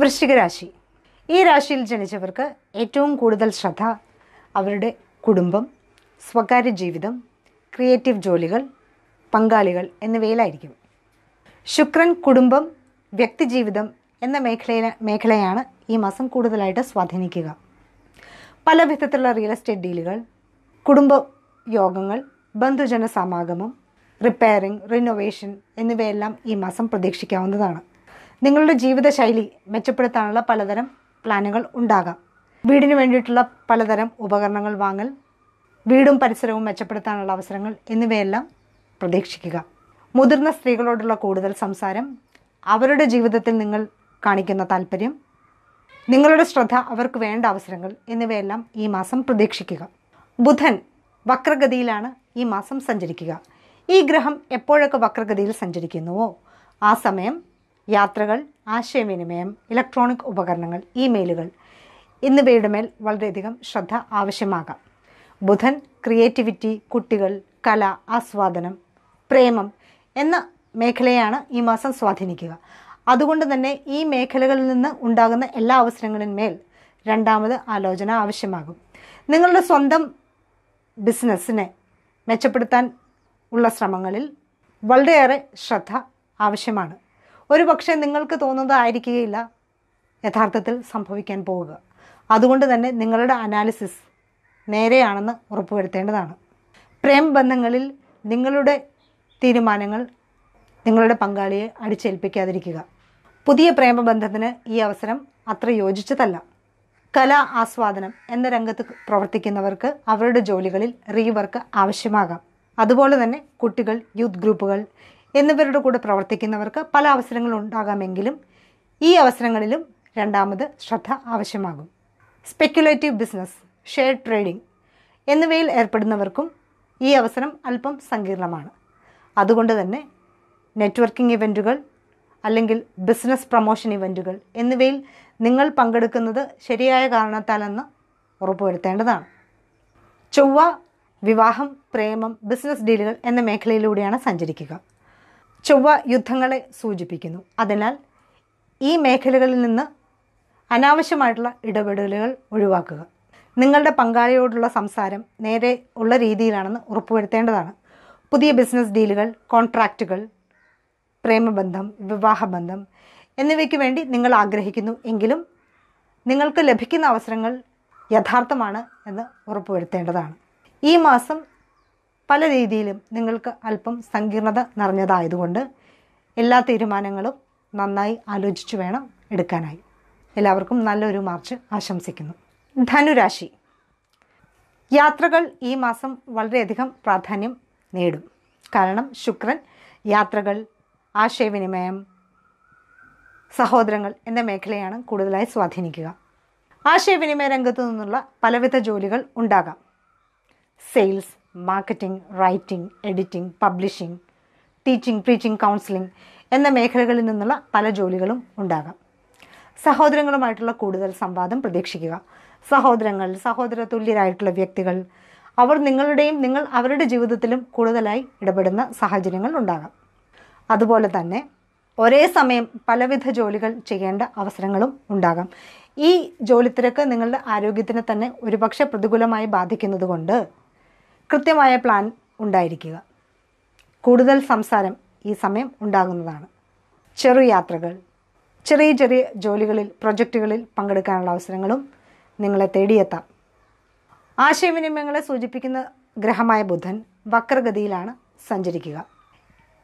വൃശ്ചിക രാശി ഈ രാശിയിൽ ജനിച്ചവർക്ക് ഏറ്റവും കൂടുതൽ ശ്രദ്ധ അവരുടെ കുടുംബം സ്വകാര്യ ജീവിതം ക്രിയേറ്റീവ് ജോലികൾ പങ്കാളികൾ എന്നിവയിലായിരിക്കും. ശുക്രൻ കുടുംബം വ്യക്തിജീവിതം എന്ന മേഖലയിൽ മേഖലയാണ് ഈ മാസം കൂടുതലായിട്ട് സ്വാധീനിക്കുക. പല വിധത്തിലുള്ള റിയൽ എസ്റ്റേറ്റ് ഡീലുകൾ കുടുംബ യോഗങ്ങൾ ബന്ധുജന സമാഗമം റിപ്പയറിംഗ് റിനോവേഷൻ എന്നിവയെല്ലാം ഈ മാസം പ്രതീക്ഷിക്കാവുന്നതാണ്. നിങ്ങളുടെ ജീവിതശൈലി മെച്ചപ്പെടുത്താനുള്ള പലതരം പ്ലാനുകൾ ഉണ്ടാകാം. വീടിന് വേണ്ടിയിട്ടുള്ള പലതരം ഉപകരണങ്ങൾ വാങ്ങൽ വീടും പരിസരവും മെച്ചപ്പെടുത്താനുള്ള അവസരങ്ങൾ എന്നിവയെല്ലാം പ്രതീക്ഷിക്കുക. മുതിർന്ന സ്ത്രീകളോടുള്ള കൂടുതൽ സംസാരം അവരുടെ ജീവിതത്തിൽ നിങ്ങൾ കാണിക്കുന്ന താല്പര്യം നിങ്ങളുടെ ശ്രദ്ധ അവർക്ക് വേണ്ട അവസരങ്ങൾ എന്നിവയെല്ലാം ഈ മാസം പ്രതീക്ഷിക്കുക. ബുധൻ വക്രഗതിയിലാണ് ഈ മാസം സഞ്ചരിക്കുക. ഈ ഗ്രഹം എപ്പോഴൊക്കെ വക്രഗതിയിൽ സഞ്ചരിക്കുന്നുവോ? ആ സമയം യാത്രകൾ ആശയവിനിമയം ഇലക്ട്രോണിക് ഉപകരണങ്ങൾ ഇമെയിലുകൾ എന്നിവയുടെ മേൽ വളരെയധികം ശ്രദ്ധ ആവശ്യമാകാം. ബുധൻ ക്രിയേറ്റിവിറ്റി കുട്ടികൾ കല ആസ്വാദനം പ്രേമം എന്ന മേഖലയാണ് ഈ മാസം സ്വാധീനിക്കുക. അതുകൊണ്ട് തന്നെ ഈ മേഖലകളിൽ നിന്ന് ഉണ്ടാകുന്ന എല്ലാ അവസരങ്ങളിന്മേൽ രണ്ടാമത് ആലോചന ആവശ്യമാകും. നിങ്ങളുടെ സ്വന്തം ബിസിനസ്സിനെ മെച്ചപ്പെടുത്താൻ ഉള്ള ശ്രമങ്ങളിൽ വളരെയേറെ ശ്രദ്ധ ആവശ്യമാണ്. ഒരു പക്ഷേ നിങ്ങൾക്ക് തോന്നുന്നതായിരിക്കുകയില്ല യഥാർത്ഥത്തിൽ സംഭവിക്കാൻ പോവുക. അതുകൊണ്ട് തന്നെ നിങ്ങളുടെ അനാലിസിസ് നേരെയാണെന്ന് ഉറപ്പുവരുത്തേണ്ടതാണ്. പ്രേം ബന്ധങ്ങളിൽ നിങ്ങളുടെ തീരുമാനങ്ങൾ നിങ്ങളുടെ പങ്കാളിയെ അടിച്ചേൽപ്പിക്കാതിരിക്കുക. പുതിയ പ്രേമബന്ധത്തിന് ഈ അവസരം അത്ര യോജിച്ചതല്ല. കലാ ആസ്വാദനം എന്ന രംഗത്ത് പ്രവർത്തിക്കുന്നവർക്ക് അവരുടെ ജോലികളിൽ റീവർക്ക് ആവശ്യമാകാം. അതുപോലെ തന്നെ കുട്ടികൾ യൂത്ത് ഗ്രൂപ്പുകൾ എന്നിവരുടെ കൂടെ പ്രവർത്തിക്കുന്നവർക്ക് പല അവസരങ്ങളും ഉണ്ടാകാമെങ്കിലും ഈ അവസരങ്ങളിലും രണ്ടാമത് ശ്രദ്ധ ആവശ്യമാകും. സ്പെക്യുലേറ്റീവ് ബിസിനസ് ഷെയർ ട്രേഡിംഗ് എന്നിവയിൽ ഏർപ്പെടുന്നവർക്കും ഈ അവസരം അല്പം സങ്കീർണമാണ്. അതുകൊണ്ട് തന്നെ നെറ്റ്വർക്കിംഗ് ഇവന്റുകൾ അല്ലെങ്കിൽ ബിസിനസ് പ്രൊമോഷൻ ഇവന്റുകൾ എന്നിവയിൽ നിങ്ങൾ പങ്കെടുക്കുന്നത് ശരിയായ കാരണത്താലെന്ന് ഉറപ്പുവരുത്തേണ്ടതാണ്. ചൊവ്വ വിവാഹം പ്രേമം ബിസിനസ് ഡീലുകൾ എന്ന മേഖലയിലൂടെയാണ് സഞ്ചരിക്കുക. ചൊവ്വ യുദ്ധങ്ങളെ സൂചിപ്പിക്കുന്നു. അതിനാൽ ഈ മേഖലകളിൽ നിന്ന് അനാവശ്യമായിട്ടുള്ള ഇടപെടലുകൾ ഒഴിവാക്കുക. നിങ്ങളുടെ പങ്കാളിയോടുള്ള സംസാരം നേരെ ഉള്ള രീതിയിലാണെന്ന് ഉറപ്പുവരുത്തേണ്ടതാണ്. പുതിയ ബിസിനസ് ഡീലുകൾ കോൺട്രാക്റ്റുകൾ പ്രേമബന്ധം വിവാഹബന്ധം എന്നിവയ്ക്ക് വേണ്ടി നിങ്ങൾ ആഗ്രഹിക്കുന്നു എങ്കിലും നിങ്ങൾക്ക് ലഭിക്കുന്ന അവസരങ്ങൾ യഥാർത്ഥമാണ് എന്ന് ഉറപ്പുവരുത്തേണ്ടതാണ്. ഈ മാസം പല രീതിയിലും നിങ്ങൾക്ക് അല്പം സങ്കീർണത നിറഞ്ഞതായതുകൊണ്ട് എല്ലാ തീരുമാനങ്ങളും നന്നായി ആലോചിച്ചു വേണം എടുക്കാനായി. എല്ലാവർക്കും നല്ലൊരു മാർച്ച് ആശംസിക്കുന്നു. ധനുരാശി. യാത്രകൾ ഈ മാസം വളരെയധികം പ്രാധാന്യം നേടും. കാരണം ശുക്രൻ യാത്രകൾ ആശയവിനിമയം സഹോദരങ്ങൾ എന്ന മേഖലയാണ് കൂടുതലായി സ്വാധീനിക്കുക. ആശയവിനിമയ രംഗത്തു നിന്നുള്ള പലവിധ ജോലികൾ ഉണ്ടാകാം. Sales marketing writing editing publishing teaching preaching counselling എന്ന മേഖലകളിൽ നിന്നുള്ള പല ജോലികളും ഉണ്ടാകാം. സഹോദരങ്ങളുമായിട്ടുള്ള കൂടുതൽ സംവാദം പ്രതീക്ഷിക്കുക. സഹോദരങ്ങൾ സഹോദര തുല്യരായിട്ടുള്ള വ്യക്തികൾ അവർ നിങ്ങളുടെയും നിങ്ങൾ അവരുടെ ജീവിതത്തിലും കൂടുതലായി ഇടപെടുന്ന സാഹചര്യങ്ങൾ ഉണ്ടാകാം. അതുപോലെ തന്നെ ഒരേ സമയം പലവിധ ജോലികൾ ചെയ്യേണ്ട അവസരങ്ങളും ഉണ്ടാകാം. ഈ ജോലി തിരക്ക് നിങ്ങളുടെ ആരോഗ്യത്തിനെ തന്നെ ഒരുപക്ഷെ പ്രതികൂലമായി ബാധിക്കുന്നത് കൊണ്ട് കൃത്യമായ പ്ലാൻ ഉണ്ടായിരിക്കുക. കൂടുതൽ സംസാരം ഈ സമയം ഉണ്ടാകുന്നതാണ്. ചെറു യാത്രകൾ ചെറിയ ചെറിയ ജോലികളിൽ പ്രൊജക്റ്റുകളിൽ പങ്കെടുക്കാനുള്ള അവസരങ്ങളും നിങ്ങളെ തേടിയെത്താം. ആശയവിനിമയങ്ങളെ സൂചിപ്പിക്കുന്ന ഗ്രഹമായ ബുധൻ വക്രഗതിയിലാണ് സഞ്ചരിക്കുക.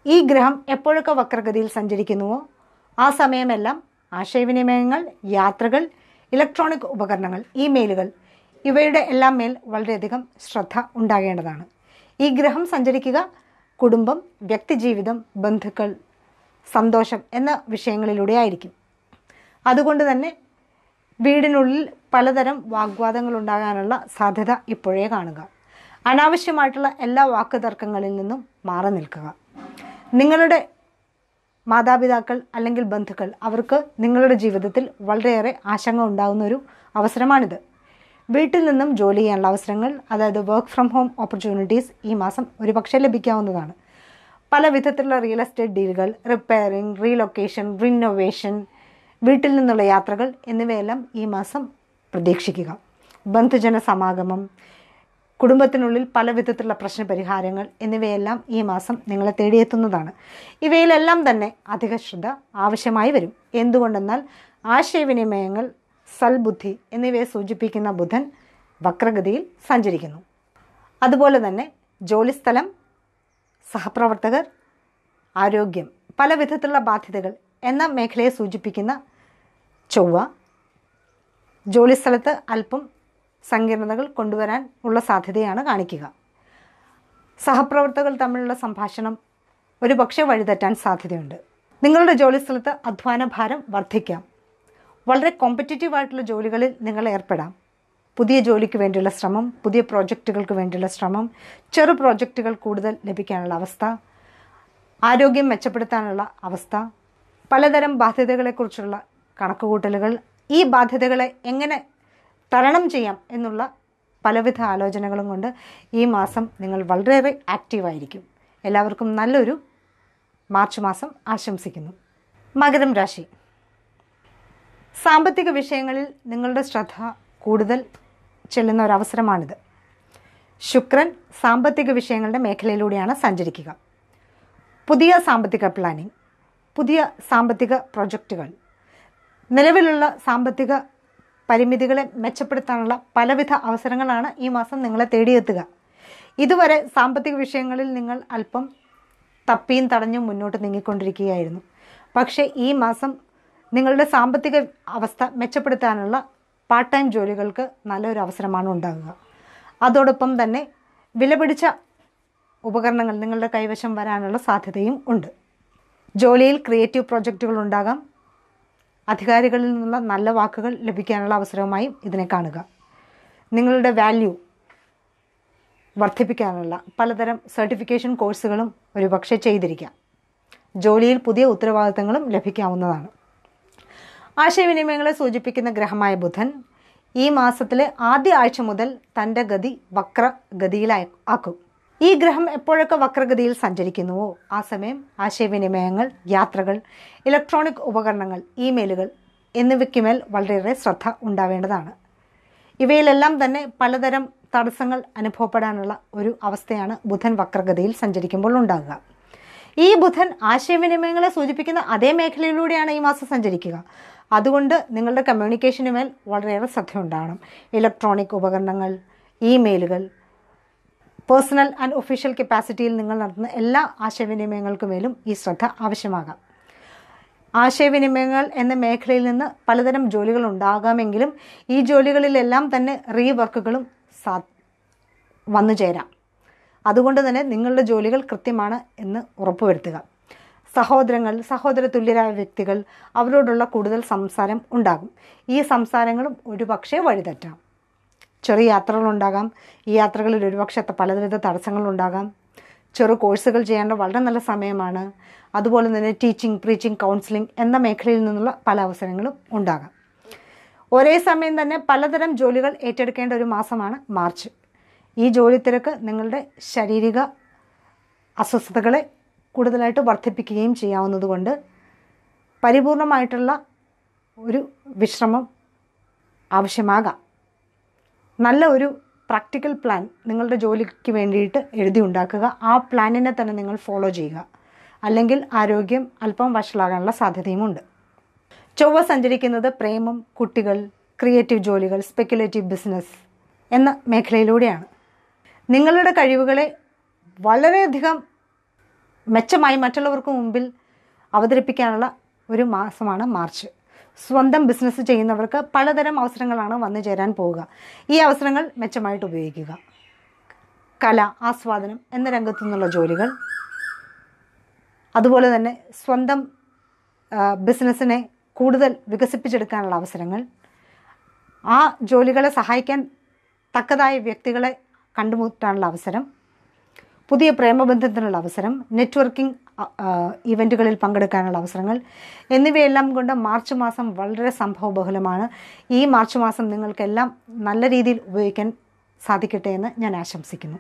ഈ ഗ്രഹം എപ്പോഴൊക്കെ വക്രഗതിയിൽ സഞ്ചരിക്കുന്നുവോ ആ സമയമെല്ലാം ആശയവിനിമയങ്ങൾ യാത്രകൾ ഇലക്ട്രോണിക് ഉപകരണങ്ങൾ ഇമെയിലുകൾ ഇവയുടെ എല്ലാം മേൽ വളരെയധികം ശ്രദ്ധ ഉണ്ടാകേണ്ടതാണ്. ഈ ഗ്രഹം സഞ്ചരിക്കുക കുടുംബം വ്യക്തിജീവിതം ബന്ധുക്കൾ സന്തോഷം എന്ന വിഷയങ്ങളിലൂടെ ആയിരിക്കും. അതുകൊണ്ട് തന്നെ വീടിനുള്ളിൽ പലതരം വാഗ്വാദങ്ങൾ ഉണ്ടാകാനുള്ള സാധ്യത ഇപ്പോഴേ കാണുക. അനാവശ്യമായിട്ടുള്ള എല്ലാ വാക്കുതർക്കങ്ങളിൽ നിന്നും മാറി നിൽക്കുക. നിങ്ങളുടെ മാതാപിതാക്കൾ അല്ലെങ്കിൽ ബന്ധുക്കൾ അവർക്ക് നിങ്ങളുടെ ജീവിതത്തിൽ വളരെയേറെ ആശങ്ക ഉണ്ടാകുന്ന ഒരു അവസരമാണിത്. വീട്ടിൽ നിന്നും ജോലി ചെയ്യാനുള്ള അവസരങ്ങൾ അതായത് വർക്ക് ഫ്രം ഹോം ഓപ്പർച്യൂണിറ്റീസ് ഈ മാസം ഒരുപക്ഷെ ലഭിക്കാവുന്നതാണ്. പല വിധത്തിലുള്ള റിയൽ എസ്റ്റേറ്റ് ഡീലുകൾ റിപ്പയറിംഗ് റീലൊക്കേഷൻ റിനോവേഷൻ വീട്ടിൽ നിന്നുള്ള യാത്രകൾ എന്നിവയെല്ലാം ഈ മാസം പ്രതീക്ഷിക്കുക. ബന്ധുജന സമാഗമം കുടുംബത്തിനുള്ളിൽ പല വിധത്തിലുള്ള പ്രശ്നപരിഹാരങ്ങൾ എന്നിവയെല്ലാം ഈ മാസം നിങ്ങളെ തേടിയെത്തുന്നതാണ്. ഇവയിലെല്ലാം തന്നെ അധിക ശ്രദ്ധ ആവശ്യമായി വരും. എന്തുകൊണ്ടെന്നാൽ ആശയവിനിമയങ്ങൾ സൽബുദ്ധി എന്നിവയെ സൂചിപ്പിക്കുന്ന ബുധൻ വക്രഗതിയിൽ സഞ്ചരിക്കുന്നു. അതുപോലെ തന്നെ ജോലിസ്ഥലം സഹപ്രവർത്തകർ ആരോഗ്യം പല വിധത്തിലുള്ള ബാധ്യതകൾ എന്ന മേഖലയെ സൂചിപ്പിക്കുന്ന ചൊവ്വ ജോലിസ്ഥലത്ത് അല്പം സങ്കീർണതകൾ കൊണ്ടുവരാൻ ഉള്ള സാധ്യതയാണ് കാണിക്കുക. സഹപ്രവർത്തകർ തമ്മിലുള്ള സംഭാഷണം ഒരു പക്ഷേ വഴിതെറ്റാൻ സാധ്യതയുണ്ട്. നിങ്ങളുടെ ജോലിസ്ഥലത്ത് അധ്വാന ഭാരം വർദ്ധിക്കാം. വളരെ കോമ്പറ്റീറ്റീവ് ആയിട്ടുള്ള ജോലികളിൽ നിങ്ങൾ ഏർപ്പെടാം. പുതിയ ജോലിക്ക് വേണ്ടിയുള്ള ശ്രമം പുതിയ പ്രോജക്റ്റുകൾക്ക് വേണ്ടിയുള്ള ശ്രമം ചെറു പ്രോജക്റ്റുകൾ കൂടുതൽ ലഭിക്കാനുള്ള അവസ്ഥ ആരോഗ്യം മെച്ചപ്പെടുത്താനുള്ള അവസ്ഥ പലതരം ബാധ്യതകളെക്കുറിച്ചുള്ള കണക്കുകൂട്ടലുകൾ ഈ ബാധ്യതകളെ എങ്ങനെ തരണം ചെയ്യാം എന്നുള്ള പലവിധ ആലോചനകളും കൊണ്ട് ഈ മാസം നിങ്ങൾ വളരെയേറെ ആക്റ്റീവായിരിക്കും എല്ലാവർക്കും നല്ലൊരു മാർച്ച് മാസം ആശംസിക്കുന്നു. മകരം രാശി. സാമ്പത്തിക വിഷയങ്ങളിൽ നിങ്ങളുടെ ശ്രദ്ധ കൂടുതൽ ചെല്ലുന്ന ഒരവസരമാണിത്. ശുക്രൻ സാമ്പത്തിക വിഷയങ്ങളുടെ മേഖലയിലൂടെയാണ് സഞ്ചരിക്കുക. പുതിയ സാമ്പത്തിക പ്ലാനിംഗ് പുതിയ സാമ്പത്തിക പ്രൊജക്റ്റുകൾ നിലവിലുള്ള സാമ്പത്തിക പരിമിതികളെ മെച്ചപ്പെടുത്താനുള്ള പലവിധ അവസരങ്ങളാണ് ഈ മാസം നിങ്ങളെ തേടിയെത്തുക. ഇതുവരെ സാമ്പത്തിക വിഷയങ്ങളിൽ നിങ്ങൾ അല്പം തപ്പിയും തടഞ്ഞും മുന്നോട്ട് നീങ്ങിക്കൊണ്ടിരിക്കുകയായിരുന്നു. പക്ഷേ ഈ മാസം നിങ്ങളുടെ സാമ്പത്തിക അവസ്ഥ മെച്ചപ്പെടുത്താനുള്ള പാർട്ട് ടൈം ജോലികൾക്ക് നല്ലൊരു അവസരമാണ് ഉണ്ടാകുക അതോടൊപ്പം തന്നെ വിലപിടിച്ച ഉപകരണങ്ങൾ നിങ്ങളുടെ കൈവശം വരാനുള്ള സാധ്യതയും ഉണ്ട്. ജോലിയിൽ ക്രിയേറ്റീവ് പ്രോജക്റ്റുകൾ ഉണ്ടാകാം. അധികാരികളിൽ നിന്നുള്ള നല്ല വാക്കുകൾ ലഭിക്കാനുള്ള അവസരവുമായും ഇതിനെ കാണുക. നിങ്ങളുടെ വാല്യൂ വർദ്ധിപ്പിക്കാനുള്ള പലതരം സർട്ടിഫിക്കേഷൻ കോഴ്സുകളും ഒരുപക്ഷെ ചെയ്തിരിക്കാം. ജോലിയിൽ പുതിയ ഉത്തരവാദിത്തങ്ങളും ലഭിക്കാവുന്നതാണ്. ആശയവിനിമയങ്ങളെ സൂചിപ്പിക്കുന്ന ഗ്രഹമായ ബുധൻ ഈ മാസത്തിലെ ആദ്യ ആഴ്ച മുതൽ തന്റെ ഗതി വക്രഗതിയിലായി ആക്കും ഈ ഗ്രഹം എപ്പോഴൊക്കെ വക്രഗതിയിൽ സഞ്ചരിക്കുന്നുവോ? ആ സമയം ആശയവിനിമയങ്ങൾ യാത്രകൾ ഇലക്ട്രോണിക് ഉപകരണങ്ങൾ ഇമെയിലുകൾ എന്നിവയ്ക്കുമേൽ വളരെയേറെ ശ്രദ്ധ ഉണ്ടാവേണ്ടതാണ്. ഇവയിലെല്ലാം തന്നെ പലതരം തടസ്സങ്ങൾ അനുഭവപ്പെടാനുള്ള ഒരു അവസ്ഥയാണ് ബുധൻ വക്രഗതിയിൽ സഞ്ചരിക്കുമ്പോൾ ഉണ്ടാകുക. ഈ ബുധൻ ആശയവിനിമയങ്ങളെ സൂചിപ്പിക്കുന്ന അതേ മേഖലയിലൂടെയാണ് ഈ മാസം സഞ്ചരിക്കുക. അതുകൊണ്ട് നിങ്ങളുടെ കമ്മ്യൂണിക്കേഷന് മേൽ വളരെയേറെ ശ്രദ്ധ ഉണ്ടാകണം ഇലക്ട്രോണിക് ഉപകരണങ്ങൾ ഇമെയിലുകൾ പേഴ്സണൽ ആൻഡ് ഒഫീഷ്യൽ കപ്പാസിറ്റിയിൽ നിങ്ങൾ നടത്തുന്ന എല്ലാ ആശയവിനിമയങ്ങൾക്കുമേലും ഈ ശ്രദ്ധ ആവശ്യമാകാം. ആശയവിനിമയങ്ങൾ എന്ന മേഖലയിൽ നിന്ന് പലതരം ജോലികൾ ഉണ്ടാകാമെങ്കിലും ഈ ജോലികളിലെല്ലാം തന്നെ റീവർക്കുകളും സാ വന്നു ചേരാം അതുകൊണ്ട് തന്നെ നിങ്ങളുടെ ജോലികൾ കൃത്യമാണ് എന്ന് ഉറപ്പുവരുത്തുക. സഹോദരങ്ങൾ സഹോദര തുല്യരായ വ്യക്തികൾ അവരോടുള്ള കൂടുതൽ സംസാരം ഉണ്ടാകും. ഈ സംസാരങ്ങളും ഒരുപക്ഷെ വഴിതെറ്റാം. ചെറിയ യാത്രകളുണ്ടാകാം. ഈ യാത്രകളിൽ ഒരുപക്ഷെ പലവിധ തടസ്സങ്ങളുണ്ടാകാം. ചെറു കോഴ്സുകൾ ചെയ്യേണ്ട വളരെ നല്ല സമയമാണ്. അതുപോലെ തന്നെ ടീച്ചിങ് പ്രീച്ചിങ് കൗൺസിലിംഗ് എന്ന മേഖലയിൽ നിന്നുള്ള പല അവസരങ്ങളും ഉണ്ടാകാം. ഒരേ സമയം തന്നെ പലതരം ജോലികൾ ഏറ്റെടുക്കേണ്ട ഒരു മാസമാണ് മാർച്ച്. ഈ ജോലി തിരക്ക് നിങ്ങളുടെ ശാരീരിക അസ്വസ്ഥതകളെ കൂടുതലായിട്ട് വർദ്ധിപ്പിക്കുകയും ചെയ്യാവുന്നതുകൊണ്ട് പരിപൂർണമായിട്ടുള്ള ഒരു വിശ്രമം ആവശ്യമാകാം. നല്ല ഒരു പ്രാക്ടിക്കൽ പ്ലാൻ നിങ്ങളുടെ ജോലിക്ക് വേണ്ടിയിട്ട് എഴുതി ഉണ്ടാക്കുക. ആ പ്ലാനിനെ തന്നെ നിങ്ങൾ ഫോളോ ചെയ്യുക. അല്ലെങ്കിൽ ആരോഗ്യം അല്പം വഷളാകാനുള്ള സാധ്യതയുമുണ്ട്. ചൊവ്വ സഞ്ചരിക്കുന്നത് പ്രേമം കുട്ടികൾ ക്രിയേറ്റീവ് ജോലികൾ സ്പെക്കുലേറ്റീവ് ബിസിനസ് എന്ന മേഖലയിലൂടെയാണ്. നിങ്ങളുടെ കഴിവുകളെ വളരെയധികം മെച്ചമായി മറ്റുള്ളവർക്ക് മുമ്പിൽ അവതരിപ്പിക്കാനുള്ള ഒരു മാസമാണ് മാർച്ച്. സ്വന്തം ബിസിനസ് ചെയ്യുന്നവർക്ക് പലതരം അവസരങ്ങളാണ് വന്നു ചേരാൻ പോവുക. ഈ അവസരങ്ങൾ മെച്ചമായിട്ട് ഉപയോഗിക്കുക. കല ആസ്വാദനം എന്ന രംഗത്തു നിന്നുള്ള ജോലികൾ. അതുപോലെ തന്നെ സ്വന്തം ബിസിനസ്സിനെ കൂടുതൽ വികസിപ്പിച്ചെടുക്കാനുള്ള അവസരങ്ങൾ. ആ ജോലികളെ സഹായിക്കാൻ തക്കതായ വ്യക്തികളെ കണ്ടുമുട്ടാനുള്ള അവസരം. പുതിയ പ്രേമബന്ധത്തിനുള്ള അവസരം നെറ്റ്വർക്കിംഗ് ഇവന്റുകളിൽ പങ്കെടുക്കാനുള്ള അവസരങ്ങൾ എന്നിവയെല്ലാം കൊണ്ട് മാർച്ച് മാസം വളരെ സംഭവബഹുലമാണ് ഈ മാർച്ച് മാസം നിങ്ങൾക്കെല്ലാം നല്ല രീതിയിൽ ഉപയോഗിക്കാൻ സാധിക്കട്ടെ എന്ന് ഞാൻ ആശംസിക്കുന്നു.